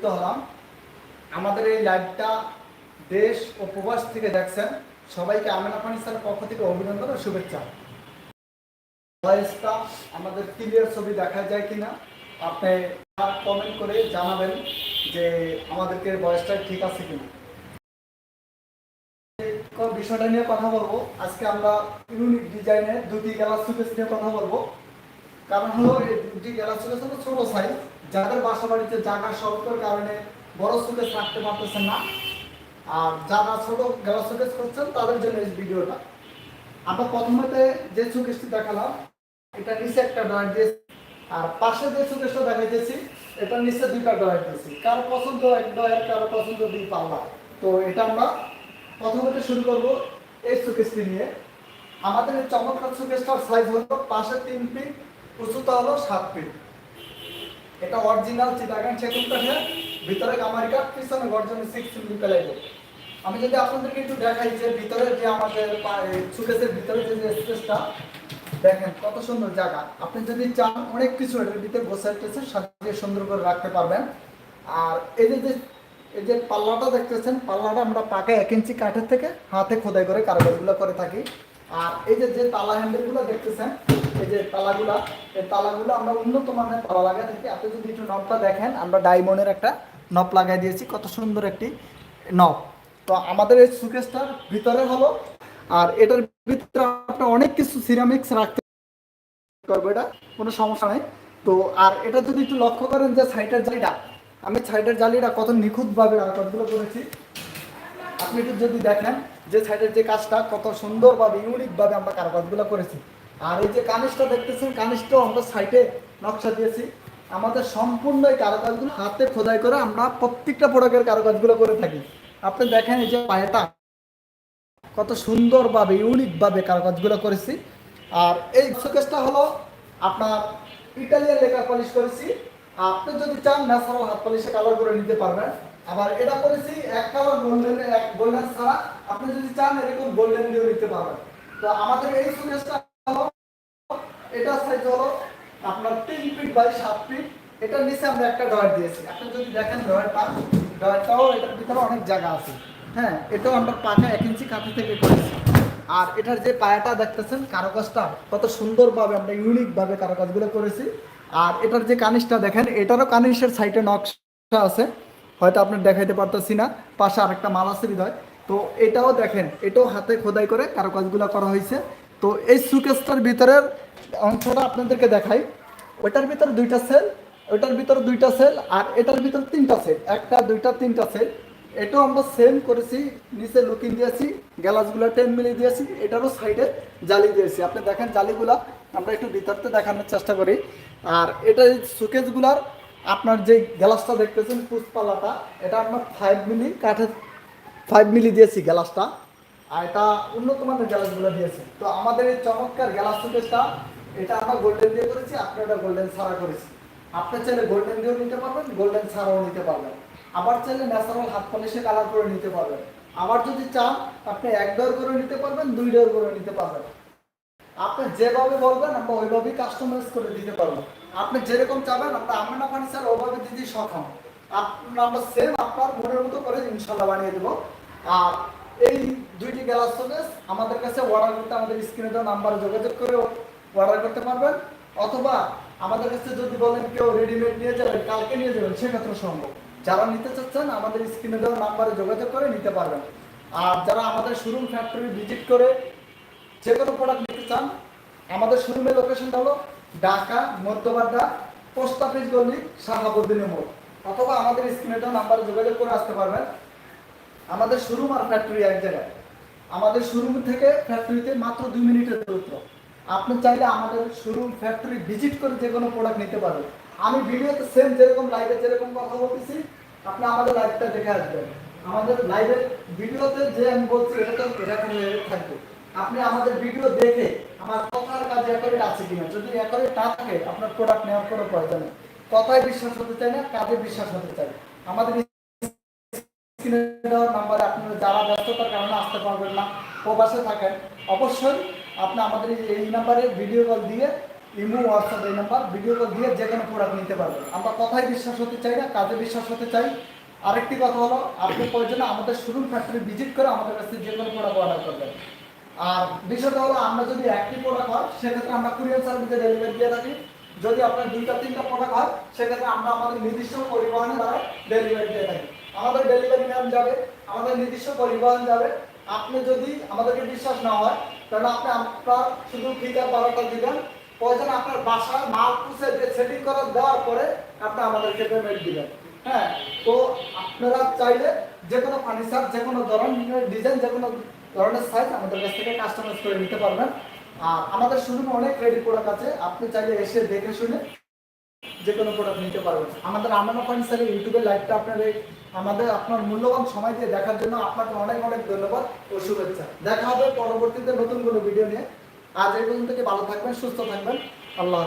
যুক্ত হলাম। আমাদের এই লাইভটা দেশ ও প্রবাস থেকে দেখছেন। সবাইকে আমেনা ফার্নিচারের পক্ষ থেকে অভিনন্দন ও শুভেচ্ছা। ভয়েসটা আমাদের ক্লিয়ার ছবি দেখা যায় কিনা, আপনি কমেন্ট করে জানাবেন যে আমাদেরকে ভয়েসটা ঠিক আছে কিনা। বিষয়টা নিয়ে কথা বলব। আজকে আমরা ইউনিক ডিজাইনের দুটি গ্লাস সুকেস নিয়ে কথা বলব। কারণ হলো এই দুটি গ্লাস সুকেস হলো ছোট সাইজ যাদের বাসা বাড়িতে জায়গা স্বল্পের কারণে বড় সুকেস রাখতে পারতেছেন না, আর যারা ছোট গ্লাস সুকেস করছেন, তাদের জন্য এই ভিডিওটা। আমরা প্রথমেতে যে সুকেসটি দেখালাম, এটা নিচে একটা ড্রয়ার দিয়েছি, আর পাশে যে সুকেসটা দেখাইতেছি, এটা নিচে দুইটা ড্রয়ার দিয়েছি। কারও পছন্দ এক ড্রয়ার কারও পছন্দ দুই পাল্লা। তো এটা আমরা প্রথমত শুরু করব এই সুকেসটি নিয়ে। আমাদের চমৎকার সুকেসটার সাইজ হলো পাশে তিন ফিট উঁচুতা হলো সাত ফিট এটা অরিজিনাল চিটাগান সেগুন কাঠে ভিতরে কামারি পিছনে গর্জন সিক্স ফিট পেলাইব আমি যদি আপনাদেরকে একটু দেখাই যে ভিতরে যে আমাদের সুকেসের ভিতরে যে স্পেসটা দেখেন কত সুন্দর জায়গা। আপনি যদি চান অনেক কিছু এটার ভিতরে গোছাইতেছে সাজিয়ে সুন্দর করে রাখতে পারবেন। আর এই যে যে এই যে পাল্লাটা দেখতেছেন, পাল্লাটা আমরা পাকে এক ইঞ্চি কাঠের থেকে হাতে খোদাই করে কারবারগুলো করে থাকি। আর এই যে যে তালা হ্যান্ডেলগুলো দেখতেছেন, এই যে তালাগুলা, এই তালাগুলো আমরা উন্নত মানের তালা লাগাই থাকি। আপনি যদি একটু নবটা দেখেন, আমরা ডায়মন্ডের একটা নব লাগাই দিয়েছি। কত সুন্দর একটি নব তো আমাদের এই সুকেসটার ভিতরে হলো, আর এটার ভিতরে আপনি অনেক কিছু সিরামিক্স রাখতে করব এটা কোনো সমস্যা নেই। তো, আর এটা যদি একটু লক্ষ্য করেন যে সাইডের জালিটা, আমি সাইডের জালিটা কত নিখুঁতভাবে কাজগুলো করেছি। আপনি একটু যদি দেখেন যে সাইডের যে কাজটা কত সুন্দরভাবে ইউনিকভাবে আমরা কারুকাজগুলো করেছি। আর এই যে কানিসটা দেখতেছেন কানিসটাও আমরা সাইডে নকশা দিয়েছি। আমাদের সম্পূর্ণ এই কারুকাজগুলো হাতে খোদাই করে আমরা প্রত্যেকটা প্রোডাক্টের কারুকাজগুলো করে থাকি। আপনি দেখেন এই যে পায়েটা, কত সুন্দরভাবে ইউনিকভাবে কারুকাজগুলো করেছি। আর এই শোকেসটা হলো আপনার ইটালিয়ান লেকার পলিশ করেছি। আপনি যদি চান ন্যাচারাল হাত পলিশে কালার করে নিতে পারবেন। আবার এটা করেছি এক কালার গোল্ডেন এক গোল্ডেন আপনি যদি চান, এরকম গোল্ডেন দিয়েও নিতে পারবেন। তো আমাদের এই হলো, এটা সাইজ হলো আপনার তিন ফিট বাই সাত ফিট এটার নিচে আমরা একটা ডয়ার দিয়েছি। আপনি যদি দেখেন ডয়ারটা ডয়ারটাও এটার ভিতরে অনেক জায়গা আছে। হ্যাঁ এটাও আমরা পাকা এক ইঞ্চি কাঠি থেকে করেছি। আর এটার যে পায়াটা দেখতেছেন, কারুকাজটা কত সুন্দরভাবে আমরা ইউনিকভাবে কারুকাজগুলো করেছি। আর এটার যে কানিসটা দেখেন, এটারও কানিসের সাইডে নকশা আছে। হয়তো আপনার দেখাইতে পারতেছি না, পাশে আরেকটা মাল আছে হৃদয়। তো এটাও দেখেন, এটাও হাতে খোদাই করে কারুকাজগুলো করা হয়েছে। তো এই সুকেসটার ভিতরের অংশটা আপনাদেরকে দেখাই। ওটার ভিতরে দুইটা সেল, ওইটার ভিতরে দুইটা সেল, আর এটার ভিতরে তিনটা সেল, একটা, দুইটা, তিনটা সেল। এটাও আমরা সেম করেছি, নিচে লুকিং দিয়েছি গ্যালাসগুলো টেন মিলি দিয়েছি, এটারও সাইডে জালি দিয়েছি। আপনি দেখেন জালিগুলা, আমরা একটু ভিতরতে দেখানোর চেষ্টা করি। আর এটা সুকেসগুলার আপনার যে গ্যালাসটা দেখতেছেন পুষ্পালাটা এটা আমরা ফাইভ মিলি কাঠের ফাইভ মিলি দিয়েছি গ্যালাসটা আর এটা উন্নত মানের গ্যালাসগুলো দিয়েছি। তো আমাদের এই চমৎকার গ্যালাস সুকেসটা, এটা আমরা গোল্ডেন দিয়ে করেছি, আপনি এটা গোল্ডেন ছাড়া করেছি আপনি চাইলে গোল্ডেন দিয়েও নিতে পারবেন গোল্ডেন ছাড়াও নিতে পারবেন। আবার চাইলে ন্যাচারাল হাত পলিশে কালার করে নিতে পারবেন। আবার যদি চান, আপনি এক ডোর করে নিতে পারবেন, দুই ডোর করে নিতে পারবেন। আপনি যেভাবে বলবেন, আমরা ওইভাবেই কাস্টমাইজ করে দিতে পারব। আপনি যেরকম চাবেন, আমরা আমরা ফার্নিচার ওভাবে দিতে সক্ষম। আপনার আমরা সেম আপনার মনের মতো করে ইনশাল্লাহ বানিয়ে দেবো। আর এই দুইটি গ্যালাস শোকেস আমাদের কাছে অর্ডার করতে আমাদের স্ক্রিনে দেওয়া নাম্বারে যোগাযোগ করে অর্ডার করতে পারবেন। অথবা আমাদের কাছে যদি বলেন কেউ রেডিমেড নিয়ে যাবেন, কালকে নিয়ে যাবেন, সেক্ষেত্রে সম্ভব। যারা নিতে চাচ্ছেন, আমাদের স্ক্রিনে দেওয়া নাম্বারে যোগাযোগ করে নিতে পারবেন। আর যারা আমাদের শোরুম ফ্যাক্টরি ভিজিট করে যে কোনো প্রোডাক্ট নিতে চান, আমাদের শোরুমের লোকেশনটা হলো ঢাকা, মধ্যবাড্ডা, পোস্ট অফিস গলি শাহাবুদ্দিনের মোড়। অথবা আমাদের স্ক্রিনে দেওয়া নাম্বারে যোগাযোগ করে আসতে পারবেন। আমাদের শোরুম আর ফ্যাক্টরি এক জায়গায়। আমাদের শোরুম থেকে ফ্যাক্টরিতে মাত্র দুই মিনিটের দূরত্ব। আপনি চাইলে আমাদের শোরুম ফ্যাক্টরি ভিজিট করে যে কোনো প্রোডাক্ট নিতে পারবেন। আমি ভিডিওতে সেম যেরকম লাইভে যেরকম কথা বলতেছি, আপনি আমাদের লাইভটা দেখে আসবেন। আমাদের লাইভের ভিডিওতে যে আমি বলছি, এটা তো এরকম থাকবে। আপনি আমাদের ভিডিও দেখে আমার কথার কাজে অ্যাকোরেট আছে কিনা? যদি অ্যাকোরেট না থাকে, আপনার প্রোডাক্ট নেওয়ার কোনো প্রয়োজন নেই। কথায় বিশ্বাস হতে চাই না, কাজে বিশ্বাস হতে চাই আমাদের নাম্বারে আপনারা যারা ব্যস্ততার কারণে আসতে পারবেন না, প্রবাসে থাকেন। অবশ্যই আপনি আমাদের এই- এই নাম্বারে ভিডিও কল দিয়ে, ইমো হোয়াটসঅ্যাপ এই নাম্বার ভিডিও কল দিয়ে যে কোনো প্রোডাক্ট নিতে পারবেন। আমরা কথায় বিশ্বাস হতে চাই না, কাজে বিশ্বাস হতে চাই। আরেকটি কথা হলো, আপনি প্রয়োজনে আমাদের শোরুম ফ্যাক্টরি ভিজিট করে আমাদের কাছে যে কোনো প্রোডাক্ট অর্ডার করবেন। আর বিষয়টা হলো, আমরা যদি একটি প্রোডাক্ট হয়, সেক্ষেত্রে আমরা কুরিয়ার সার্ভিসে ডেলিভারি দিয়ে থাকি। যদি আপনার দুইটা, তিনটা প্রোডাক্ট হয়, সেক্ষেত্রে আমরা আমাদের নির্দিষ্ট পরিবহনে দ্বারা ডেলিভারি দিয়ে থাকি। আমাদের ডেলিভারি ম্যান যাবে, আমাদের নির্দিষ্ট পরিবহন যাবে। আপনি যদি আমাদেরকে বিশ্বাস না হয়, তাহলে আপনি আপনার শুধু ফিটার বারোটা দিবেন। প্রয়োজন আপনার বাসায় মাল পুষে যে সেটিং করা দেওয়ার পরে আপনি আমাদেরকে পেমেন্ট দিবেন। হ্যাঁ তো আপনারা চাইলে যে কোনো ফার্নিচার যে কোনো ধরনের ডিজাইন যে কোনো ধরনের সাইজ আমাদের কাছ থেকে কাস্টমাইজ করে নিতে পারবেন। আর আমাদের শোরুমে অনেক রেডি প্রোডাক্ট আছে, আপনি চাইলে এসে দেখে শুনে যে কোনো প্রোডাক্ট নিতে পারবেন। আমাদের আমানো ফার্নিচারের ইউটিউবের লাইভটা আপনার আমাদের আপনার মূল্যবান সময় দিয়ে দেখার জন্য আপনাকে অনেক অনেক ধন্যবাদ ও শুভেচ্ছা। দেখা হবে পরবর্তীতে নতুন কোনো ভিডিও নিয়ে। আজ এই পর্যন্ত ভালো থাকবেন, সুস্থ থাকবেন। আল্লাহ।